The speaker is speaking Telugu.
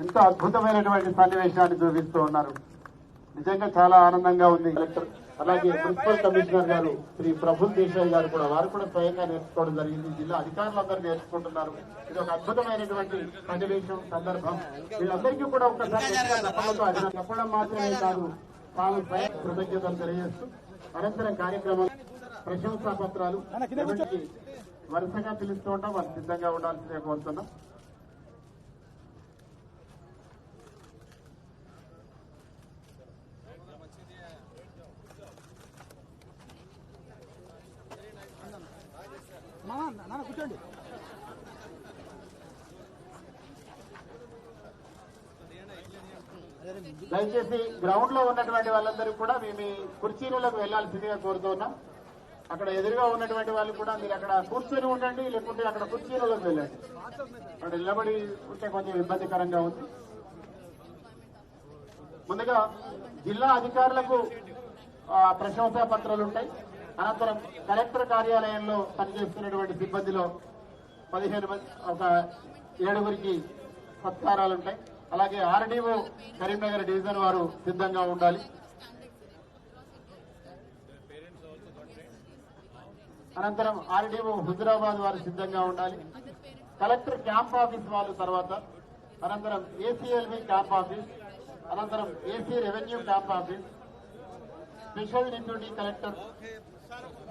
ఎంతో అద్భుతమైనటువంటి సన్నివేశాన్ని చూపిస్తూ ఉన్నారు. నిజంగా చాలా ఆనందంగా ఉంది. కలెక్టర్ అలాగే మున్సిపల్ కమిషనర్ గారు శ్రీ ప్రభుల్ దేశాయ్ గారు కూడా వారు కూడా స్వయంగా నేర్చుకోవడం జరిగింది. జిల్లా అధికారులందరూ నేర్చుకుంటున్నారు. ఇది ఒక అద్భుతమైనటువంటి సన్నివేశం సందర్భం. వీళ్ళందరికీ కూడా ఒకసారి చెప్పడం మాత్రమే కాదు. తాము స్వయం కృతజ్ఞతలు తెలియజేస్తూ అనంతరం కార్యక్రమం ప్రశంసా పత్రాలు వరుసగా పిలుస్తూ ఉంటాం వారు సిద్ధంగా ఉండాల్సిందే కోరుతున్నాం. మామ నాన్న కూర్చోండి. దయచేసి గ్రౌండ్లో ఉన్నటువంటి వాళ్ళందరూ కూడా మేము కుర్చీలకు వెళ్ళాల్సిందిగా కోరుతున్నాం. అక్కడ ఎదురుగా ఉన్నటువంటి వాళ్ళు కూడా మీరు అక్కడ కూర్చొని ఉండండి లేకుంటే అక్కడ కుర్చీలలోకి వెళ్ళండి. అక్కడ నిలబడి ఉంటే కొంచెం ఇబ్బందికరంగా ఉంది. ముందుగా జిల్లా అధికారులకు ప్రశంసా పత్రాలు ఉంటాయి. అనంతరం కలెక్టర్ కార్యాలయంలో పనిచేస్తున్నటువంటి సిబ్బందిలో పదిహేను మంది ఒక ఏడుగురికి సత్కారాలు ఉంటాయి. అలాగే ఆర్డీఓ కరీంనగర్ డివిజన్ వారు సిద్ధంగా ఉండాలి. అనంతరం ఆర్డీఓ హుజురాబాద్ వారు సిద్ధంగా ఉండాలి. కలెక్టర్ క్యాంప్ ఆఫీస్ వాళ్ళు తర్వాత అనంతరం ఏసీఎల్వి క్యాంప్ ఆఫీస్ అనంతరం AC revenue camp office special deputy collector claro.